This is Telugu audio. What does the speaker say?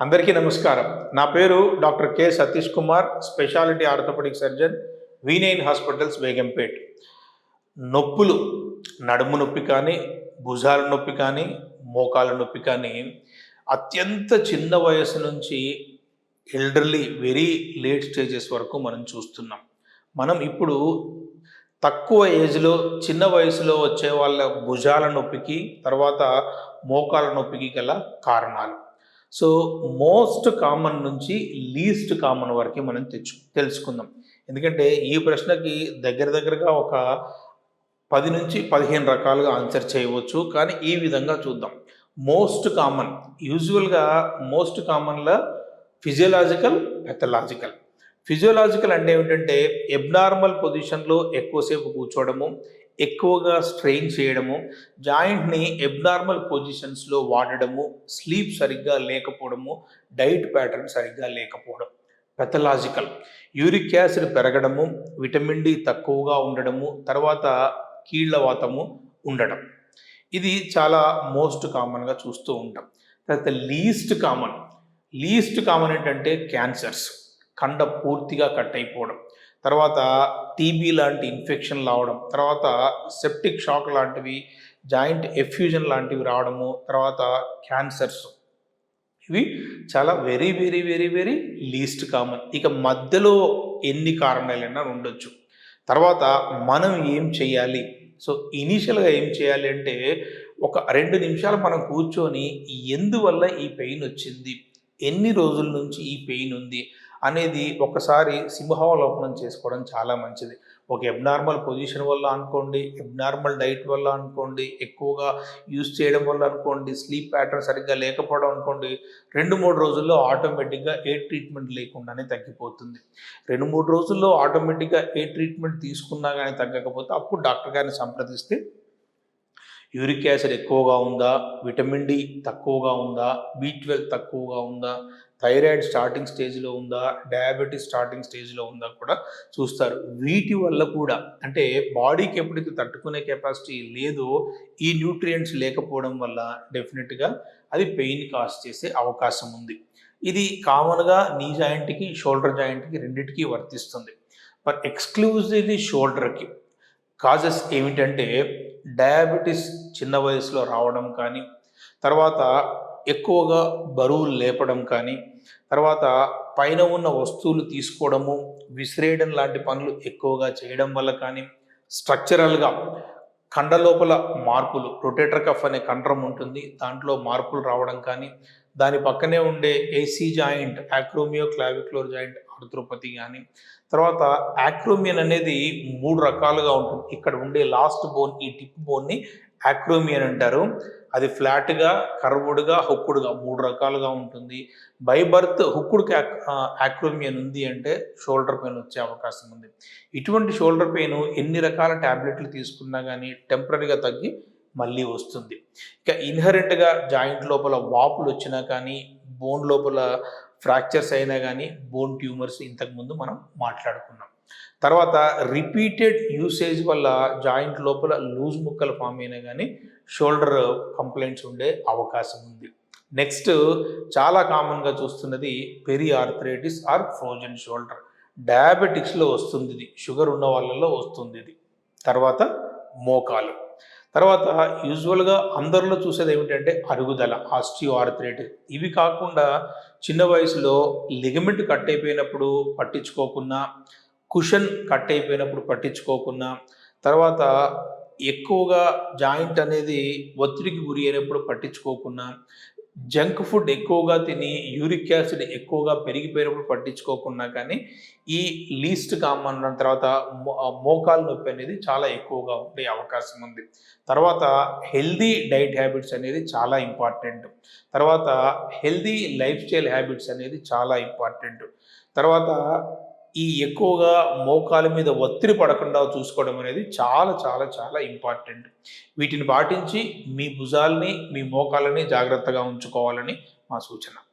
అందరికీ నమస్కారం. నా పేరు doctor K Satish Kumar speciality orthopaedic surgeon V9 hospitals Begumpet. నొప్పులు నడుము నొప్పి కానీ భుజాల నొప్పి కానీ మోకాల నొప్పి కానీ అత్యంత చిన్న వయసు నుంచి ఎల్డర్లీ వెరీ లేట్ స్టేజెస్ వరకు మనం చూస్తున్నాం. మనం ఇప్పుడు తక్కువ ఏజ్లో చిన్న వయసులో వచ్చే వాళ్ళ భుజాల నొప్పికి తర్వాత మోకాల నొప్పికి గల కారణాలు. సో మోస్ట్ కామన్ నుంచి లీస్ట్ కామన్ వరకు మనం తెచ్చు తెలుసుకుందాం. ఎందుకంటే ఈ ప్రశ్నకి దగ్గర దగ్గరగా ఒక పది నుంచి పదిహేను రకాలుగా ఆన్సర్ చేయవచ్చు. కానీ ఈ విధంగా చూద్దాం. మోస్ట్ కామన్ యూజువల్గా మోస్ట్ కామన్లో ఫిజియోలాజికల్ పెథలాజికల్. ఫిజియోలాజికల్ అంటే ఏమిటంటే ఎబ్నార్మల్ పొజిషన్లో ఎక్కువసేపు కూర్చోవడము ఎక్కువగా స్ట్రెయిన్ చేయడము జాయింట్ని ఎబ్నార్మల్ పొజిషన్స్లో వాడడము స్లీప్ సరిగ్గా లేకపోవడము డైట్ ప్యాటర్న్ సరిగ్గా లేకపోవడం. పెథలాజికల్ యూరిక్ యాసిడ్ పెరగడము విటమిన్ డి తక్కువగా ఉండడము తర్వాత కీళ్ళవాతము ఉండడం. ఇది చాలా మోస్ట్ కామన్గా చూస్తూ ఉంటాం. తర్వాత లీస్ట్ కామన్ లీస్ట్ కామన్ ఏంటంటే క్యాన్సర్స్ కండ పూర్తిగా కట్ అయిపోవడం. తర్వాత టీబీ లాంటి ఇన్ఫెక్షన్ రావడం తర్వాత సెప్టిక్ షాక్ లాంటివి జాయింట్ ఎఫ్యూజన్ లాంటివి రావడము తర్వాత క్యాన్సర్స్ ఇవి చాలా very very very very least common ఇక మధ్యలో ఎన్ని కారణాలైనా ఉండొచ్చు. తర్వాత మనం ఏం చేయాలి? సో ఇనీషియల్గా ఏం చేయాలి అంటే ఒక రెండు నిమిషాలు మనం కూర్చొని ఎందువల్ల ఈ పెయిన్ వచ్చింది? ఎన్ని రోజుల నుంచి ఈ పెయిన్ ఉంది అనేది ఒకసారి సింహావలోకనం చేసుకోవడం చాలా మంచిది. ఒక ఎబ్నార్మల్ పొజిషన్ వల్ల అనుకోండి ఎబ్నార్మల్ డైట్ వల్ల అనుకోండి ఎక్కువగా యూస్ చేయడం వల్ల అనుకోండి స్లీప్ ప్యాటర్న్ సరిగ్గా లేకపోవడం అనుకోండి రెండు మూడు రోజుల్లో ఆటోమేటిక్గా ఏ ట్రీట్మెంట్ లేకుండానే తగ్గిపోతుంది. రెండు మూడు రోజుల్లో ఆటోమేటిక్గా ఏ ట్రీట్మెంట్ తీసుకున్నా కానీ తగ్గకపోతే అప్పుడు డాక్టర్ గారిని సంప్రదిస్తే యూరిక్ యాసిడ్ ఎక్కువగా ఉందా? విటమిన్ డి తక్కువగా ఉందా? బి ట్వెల్వ్ తక్కువగా ఉందా? థైరాయిడ్ స్టార్టింగ్ స్టేజ్లో ఉందా? డయాబెటీస్ స్టార్టింగ్ స్టేజ్లో ఉందా కూడా చూస్తారు. వీటి వల్ల కూడా అంటే బాడీకి ఎప్పుడైతే తట్టుకునే కెపాసిటీ లేదో. ఈ న్యూట్రియంట్స్ లేకపోవడం వల్ల డెఫినెట్గా అది పెయిన్ కాజ్ చేసే అవకాశం ఉంది. ఇది కామన్గా నీ జాయింట్కి షోల్డర్ జాయింట్కి రెండింటికి వర్తిస్తుంది. బట్ ఎక్స్క్లూజివ్లీ షోల్డర్కి కాజెస్ ఏమిటంటే డయాబెటీస్ చిన్న వయసులో రావడం కానీ తర్వాత ఎక్కువగా బరువులు లేపడం కానీ తర్వాత పైన ఉన్న వస్తువులు తీసుకోవడము విసిరేయడం లాంటి పనులు ఎక్కువగా చేయడం వల్ల కానీ స్ట్రక్చరల్గా కండ లోపల మార్పులు రొటేటర్ కఫ్ అనే కండ్రం ఉంటుంది. దాంట్లో మార్పులు రావడం కానీ దాని పక్కనే ఉండే AC joint acromioclavicular joint arthropathy కానీ తర్వాత యాక్రోమియన్ అనేది మూడు రకాలుగా ఉంటుంది. ఇక్కడ ఉండే లాస్ట్ బోన్ ఈ టిప్ బోన్ని యాక్రోమియన్ అంటారు. అది ఫ్లాట్గా కర్వుడ్గా హుక్కుడుగా మూడు రకాలుగా ఉంటుంది. బై బర్త్ హుక్కుడుకి యాక్రోమియన్ ఉంది అంటే షోల్డర్ పెయిన్ వచ్చే అవకాశం ఉంది. ఇటువంటి షోల్డర్ పెయిన్ ఎన్ని రకాల ట్యాబ్లెట్లు తీసుకున్నా కానీ టెంపరీగా తగ్గి మళ్ళీ వస్తుంది. ఇక ఇన్హరెంట్గా జాయింట్ లోపల వాపులు వచ్చినా కానీ బోన్ లోపల ఫ్రాక్చర్స్ అయినా కానీ బోన్ ట్యూమర్స్ ఇంతకుముందు మనం మాట్లాడుకున్నాం. తర్వాత రిపీటెడ్ యూసేజ్ వల్ల జాయింట్ లోపల లూజ్ ముక్కలు ఫామ్ అయినా కానీ షోల్డర్ కంప్లైంట్స్ ఉండే అవకాశం ఉంది. నెక్స్ట్ చాలా కామన్గా చూస్తున్నది peri arthritis or frozen shoulder. డయాబెటిక్స్లో వస్తుంది ఇది. షుగర్ ఉన్న వాళ్ళలో వస్తుంది ఇది. తర్వాత మోకాలు. తర్వాత యూజువల్గా అందరిలో చూసేది ఏమిటంటే అరుగుదల ఆస్టియో ఆర్థరైటిస్ ఇవి కాకుండా చిన్న వయసులో లిగమెంట్ కట్ అయిపోయినప్పుడు పట్టించుకోకుండా కుషన్ కట్ అయిపోయినప్పుడు పట్టించుకోకుండా తర్వాత ఎక్కువగా జాయింట్ అనేది ఒత్తిడికి గురి అయినప్పుడు పట్టించుకోకుండా జంక్ ఫుడ్ ఎక్కువగా తిని యూరిక్ యాసిడ్ ఎక్కువగా పెరిగిపోయినప్పుడు పట్టించుకోకుండా కానీ ఈ లీస్ట్ కామన్ తర్వాత మోకాలు నొప్పి అనేది చాలా ఎక్కువగా ఉండే అవకాశం ఉంది. తర్వాత హెల్దీ డైట్ హ్యాబిట్స్ అనేది చాలా ఇంపార్టెంట్. తర్వాత హెల్దీ లైఫ్ స్టైల్ హ్యాబిట్స్ అనేది చాలా ఇంపార్టెంట్. తర్వాత ఈ ఎక్కువగా మోకాల మీద ఒత్తిడి పడకుండా చూసుకోవడం అనేది చాలా చాలా చాలా ఇంపార్టెంట్. వీటిని పాటించి మీ భుజాల్ని మీ మోకాలని జాగ్రత్తగా ఉంచుకోవాలని మా సూచన.